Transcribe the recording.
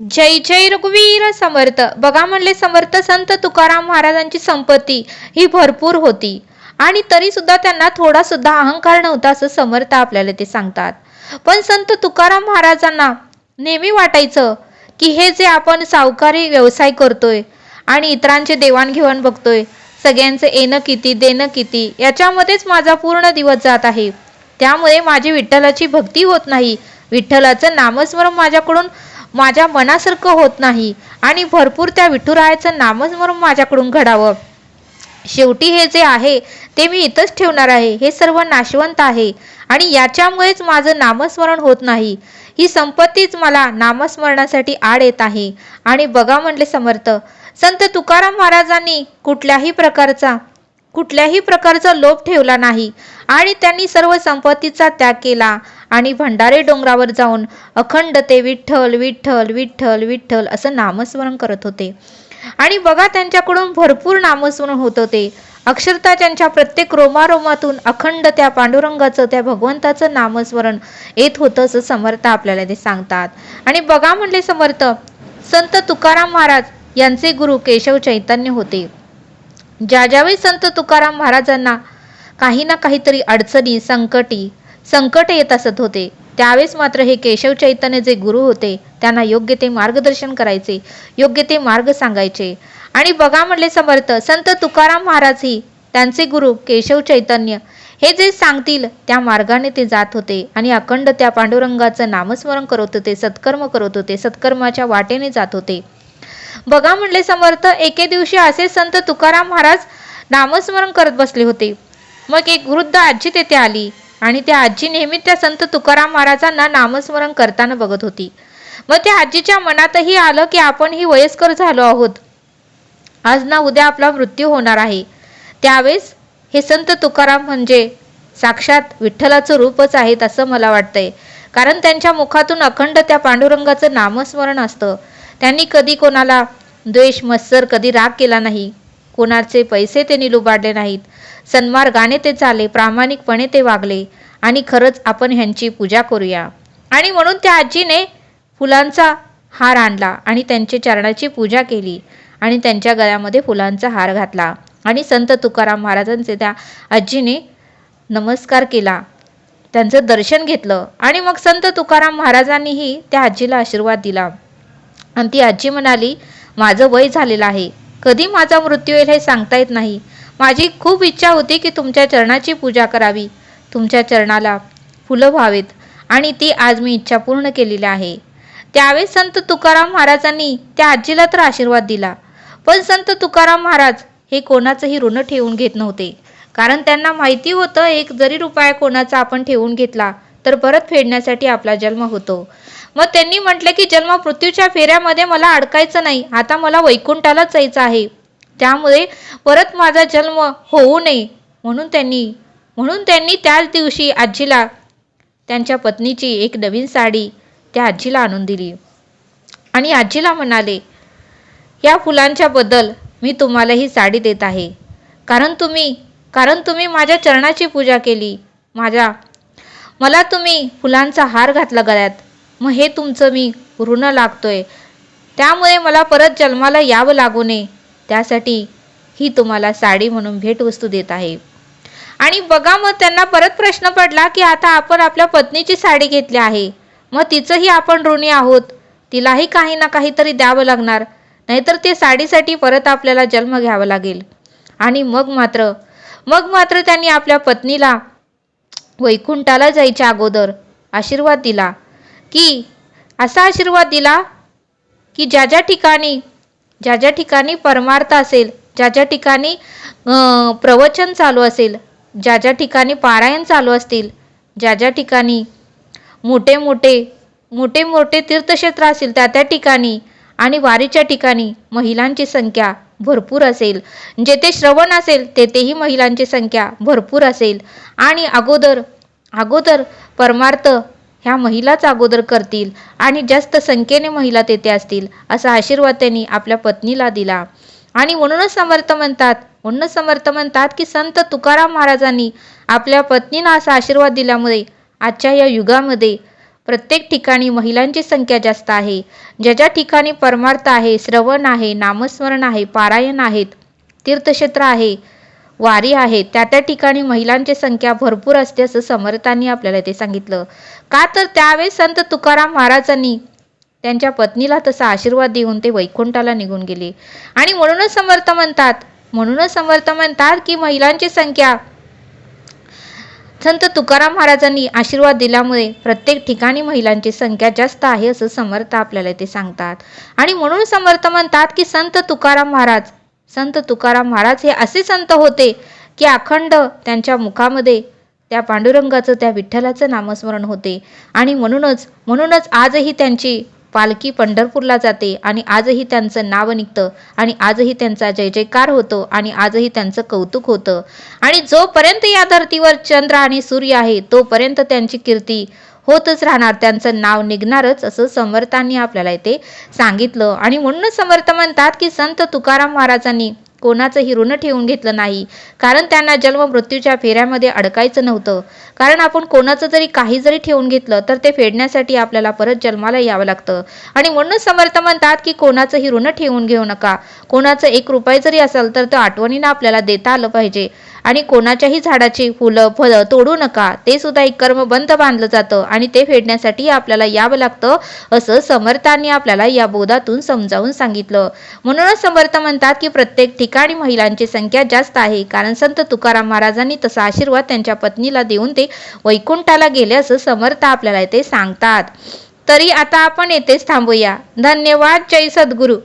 जय जय रघुवीर समर्थ. बघा म्हणले समर्थ संत तुकाराम महाराजांची संपत्ती ही भरपूर होती. आणि तरी सुद्धा त्यांना थोडा सुद्धा अहंकार नव्हता असं समर्थ आपल्याला ते सांगतात. पण संत तुकाराम महाराजांना नेहमी वाटायचं की हे जे आपण सावकारी व्यवसाय करतोय आणि इतरांचे देवाणघेवाण बघतोय सगळ्यांचं येणं किती देणं किती याच्यामध्येच माझा पूर्ण दिवस जात आहे. त्यामुळे माझी विठ्ठलाची भक्ती होत नाही. विठ्ठलाचं नामस्मरण माझ्याकडून माझ्या मनासारखं होत नाही आणि भरपूर त्या विठुरायाचं नामस्मरण माझ्याकडून घडावं. शेवटी हे जे आहे ते मी इथंच ठेवणार आहे. हे सर्व नाशवंत आहे आणि याच्यामुळेच माझं नामस्मरण होत नाही. ही संपत्तीच मला नामस्मरणासाठी आड येत आहे. आणि बघा म्हणले समर्थ संत तुकाराम महाराजांनी कुठल्याही प्रकारचा कुठल्याही प्रकारचा लोभ ठेवला नाही आणि त्यांनी सर्व संपत्तीचा त्याग केला आणि भंडारे डोंगरावर जाऊन अखंड ते विठ्ठल विठ्ठल विठ्ठल विठ्ठल असं नामस्मरण करत होते. आणि बघा त्यांच्याकडून भरपूर नामस्मरण होत होते. अक्षरता त्यांच्या प्रत्येक रोमारोमातून अखंड त्या पांडुरंगाचं त्या भगवंताचं नामस्मरण येत होतं असं समर्थ आपल्याला ते सांगतात. आणि बघा म्हणले समर्थ संत तुकाराम महाराज यांचे गुरु केशव चैतन्य होते. ज्या ज्यावेळी संत तुकाराम महाराजांना काही ना काहीतरी अडचणी संकटी संकट येत असत होते. त्यावेळेस मात्र हे केशव चैतन्य जे गुरु होते त्यांना योग्य ते मार्गदर्शन करायचे योग्य ते मार्ग सांगायचे. आणि बघा म्हणले समर्थ संत तुकाराम महाराज ही त्यांचे गुरु केशव चैतन्य हे जे सांगतील त्या मार्गाने ते जात होते. आणि अखंड त्या पांडुरंगाचं नामस्मरण करत होते सत्कर्म करत होते सत्कर्माच्या वाटेने जात होते. बघा म्हणले समर्थ एके दिवशी असे संत तुकाराम महाराज नामस्मरण करत बसले होते. मग एक वृद्ध आजी तेथे आली. आणि त्या आजी नेहमी त्या संत तुकाराम महाराजांना नामस्मरण करताना बघत होती. मग त्या आजीच्या मनातही आलं की आपण ही वयस्कर झालो आहोत. आज ना उद्या आपला मृत्यू होणार आहे. त्यावेळेस हे संत तुकाराम म्हणजे साक्षात विठ्ठलाचं रूपच आहेत असं मला वाटतंय. कारण त्यांच्या मुखातून अखंड त्या पांडुरंगाचं नामस्मरण असतं. त्यांनी कधी कोणाला द्वेष मत्सर कधी राग केला नाही. कोणाचे पैसे त्यांनी लुबाडले नाहीत. सन्मार्गाने ते चाले प्रामाणिकपणे ते वागले. आणि खरंच आपण ह्यांची पूजा करूया. आणि म्हणून त्या आजीने फुलांचा हार आणला आणि त्यांच्या चरणाची पूजा केली. आणि त्यांच्या गळ्यामध्ये फुलांचा हार घातला. आणि संत तुकाराम महाराजांचे त्या आजीने नमस्कार केला. त्यांचं दर्शन घेतलं. आणि मग संत तुकाराम महाराजांनीही त्या आजीला आशीर्वाद दिला. आणि ती आजी म्हणाली माझं वय झालेलं आहे. कधी माझा मृत्यू येईल हे सांगता येत नाही. माझी खूप इच्छा होती की तुमच्या चरणाची पूजा करावी. तुमच्या चरणाला फुलं व्हावेत आणि ती आज मी इच्छा पूर्ण केलेली आहे. त्यावेळेस संत तुकाराम महाराजांनी त्या आजीला तर आशीर्वाद दिला. पण संत तुकाराम महाराज हे कोणाचंही ऋण ठेवून घेत नव्हते. कारण त्यांना माहिती होतं एक जरी रुपया कोणाचा आपण ठेवून घेतला तर परत फेडण्यासाठी आपला जन्म होतो. मग त्यांनी म्हटलं की जन्म मृत्यूच्या फेऱ्यामध्ये मला अडकायचं नाही. आता मला वैकुंठालाच जायचं आहे. त्यामुळे परत माझा जन्म होऊ नये. म्हणून त्यांनी म्हणून त्यांनी त्याच दिवशी आजीला त्यांच्या पत्नीची एक नवीन साडी त्या आजीला आणून दिली. आणि आजीला म्हणाले या फुलांच्या बद्दल मी तुम्हाला ही साडी देत आहे. कारण तुम्ही कारण तुम्ही माझ्या चरणाची पूजा केली. माझ्या मला तुम्ही फुलांचा हार घातला गळ्यात. मग हे तुमचं मी ऋण लागतोय. त्यामुळे मला परत जन्माला यावं लागू नये. त्यासाठी ही तुम्हाला साडी म्हणून भेटवस्तू देत आहे. आणि बघा मग त्यांना परत प्रश्न पडला की आता आपण आपल्या पत्नीची साडी घेतली आहे. मग तिचंही आपण ऋणी आहोत. तिलाही काही ना काहीतरी द्यावं लागणार. नाहीतर ते साडीसाठी परत आपल्याला जन्म घ्यावा लागेल. आणि मग मात्र मग मात्र त्यांनी आपल्या पत्नीला वैकुंठाला जायच्या अगोदर आशीर्वाद दिला. की असा आशीर्वाद दिला की ज्या ज्या ठिकाणी ज्या ज्या ठिकाणी परमार्थ असेल ज्या ज्या ठिकाणी प्रवचन चालू असेल ज्या ज्या ठिकाणी पारायण चालू असतील ज्या ज्या ठिकाणी मोठे मोठे मोठे मोठे तीर्थक्षेत्र असेल त्या त्या ठिकाणी आणि वारीच्या ठिकाणी महिलांची संख्या भरपूर असेल. जेथे श्रवण असेल तेथेही महिलांची संख्या भरपूर असेल. आणि अगोदर अगोदर परमार्थ ह्या महिलाच अगोदर करतील आणि जास्त संख्येने महिला तेथे असतील असा आशीर्वाद त्यांनी आपल्या पत्नीला दिला. आणि म्हणूनच समर्थ म्हणतात म्हणूनच समर्थ म्हणतात की संत तुकाराम महाराजांनी आपल्या पत्नीला असा आशीर्वाद दिल्यामुळे आजच्या या युगामध्ये प्रत्येक ठिकाणी महिलांची संख्या जास्त आहे. ज्या ज्या ठिकाणी परमार्थ आहे श्रवण आहे नामस्मरण आहे पारायण आहेत तीर्थक्षेत्र आहे वारी आहे. त्या त्या ठिकाणी महिलांची संख्या भरपूर असते असं समर्थांनी आपल्याला ते सांगितलं. का तर त्यावेळेस संत तुकाराम महाराजांनी त्यांच्या पत्नीला तसा आशीर्वाद देऊन ते वैकुंठाला निघून गेले. आणि म्हणूनच समर्थ म्हणतात म्हणूनच समर्थ म्हणतात की महिलांची संख्या संत तुकाराम महाराजांनी आशीर्वाद दिल्यामुळे प्रत्येक ठिकाणी महिलांची संख्या जास्त आहे असं समर्थ आपल्याला ते सांगतात. आणि म्हणून समर्थ म्हणतात की संत तुकाराम महाराज संत तुकाराम महाराज हे असे संत होते की अखंड त्यांच्या मुखामध्ये त्या पांडुरंगाचं त्या विठ्ठलाचं नामस्मरण होते. आणि म्हणूनच म्हणूनच आजही त्यांची पालखी पंढरपूरला जाते आणि आजही त्यांचं नाव निघतं आणि आजही त्यांचा जय जयकार होतो आणि आजही त्यांचं कौतुक होतं. आणि जोपर्यंत या धर्तीवर चंद्र आणि सूर्य आहे तोपर्यंत त्यांची कीर्ती होतच राहणार त्यांचं नाव निघणारच असं समर्थांनी आपल्याला इथे सांगितलं. आणि म्हणूनच समर्थ म्हणतात की संत तुकाराम महाराजांनी कोणाचंही ऋण ठेवून घेतलं नाही कारण त्यांना जन्म मृत्यूच्या फेऱ्यामध्ये अडकायचं नव्हतं. कारण आपण कोणाचं जरी काही जरी ठेवून घेतलं तर ते फेडण्यासाठी आपल्याला परत जन्माला यावं लागतं. आणि म्हणूनच समर्थ म्हणतात की कोणाचंही ऋण ठेवून घेऊ नका. कोणाचं एक रुपये जरी असेल तर तो आठवणीनं आपल्याला देता आलं पाहिजे. आणि कोणाच्याही झाडाची फुलं फळं तोडू नका. ते सुद्धा एक कर्म बंद बांधलं जातं आणि ते फेडण्यासाठी आपल्याला यावं लागतं असं समर्थांनी आपल्याला या बोधातून समजावून सांगितलं. म्हणूनच समर्थ म्हणतात की प्रत्येक ठिकाणी महिलांची संख्या जास्त आहे. कारण संत तुकाराम महाराजांनी तसा आशीर्वाद त्यांच्या पत्नीला देऊन ते वैकुंठाला गेले असं समर्थ आपल्याला ते सांगतात. तरी आता आपण येथेच थांबूया. धन्यवाद. जय सद्गुरू.